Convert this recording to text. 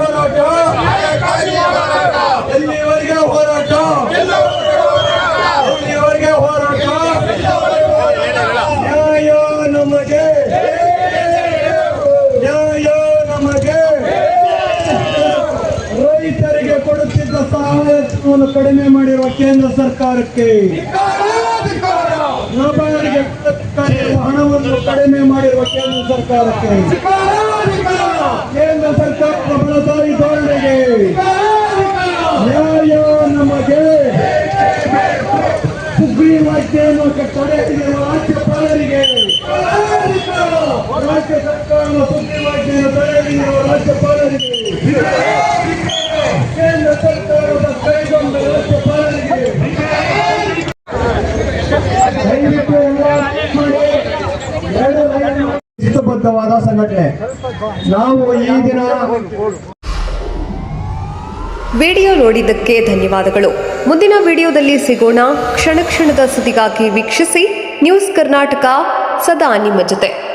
ಹೋರಾಟ. ಹೋರಾಟ? ಹೋರಾಟ? ನ್ಯಾಯ ನಮಗೆ. ನ್ಯಾಯ ನಮಗೆ. ರೈತರಿಗೆ ಕೊಡುತ್ತಿದ್ದ ಸಹಾಯವನ್ನು ಕಡಿಮೆ ಮಾಡಿರುವ ಕೇಂದ್ರ ಸರ್ಕಾರಕ್ಕೆ. ಕಡಿಮೆ ಮಾಡಿರುವ ಕೇಂದ್ರ ಸರ್ಕಾರಕ್ಕೆ. ಕೇಂದ್ರ ಸರ್ಕಾರದ ಬಲದಾರಿ ಧೋರಣೆಗೆ. ನ್ಯಾಯ ನಮಗೆ. ಸುಗ್ರೀವಾಜ್ಞೆಯನ್ನು ತಡೆ ಹಿಡಿಯುವ ರಾಜ್ಯಪಾಲರಿಗೆ ರಾಜ್ಯ ಸರ್ಕಾರದ ಸುಗ್ರೀವಾಜ್ಞೆಯನ್ನು ತಡೆ ಶಿಸ್ತುಬದ್ಧವಾದ ಸಂಘಟನೆ. ನಾವು ಈ ದಿನ ವಿಡಿಯೋ ನೋಡಿದ್ದಕ್ಕೆ ಧನ್ಯವಾದಗಳು. ಮುಂದಿನ ವಿಡಿಯೋದಲ್ಲಿ ಸಿಗೋಣ. ಕ್ಷಣ ಕ್ಷಣದ ಸುದ್ದಿಗಾಗಿ ವೀಕ್ಷಿಸಿ. ನ್ಯೂಸ್ ಕರ್ನಾಟಕ, ಸದಾ ನಿಮ್ಮ ಜೊತೆ.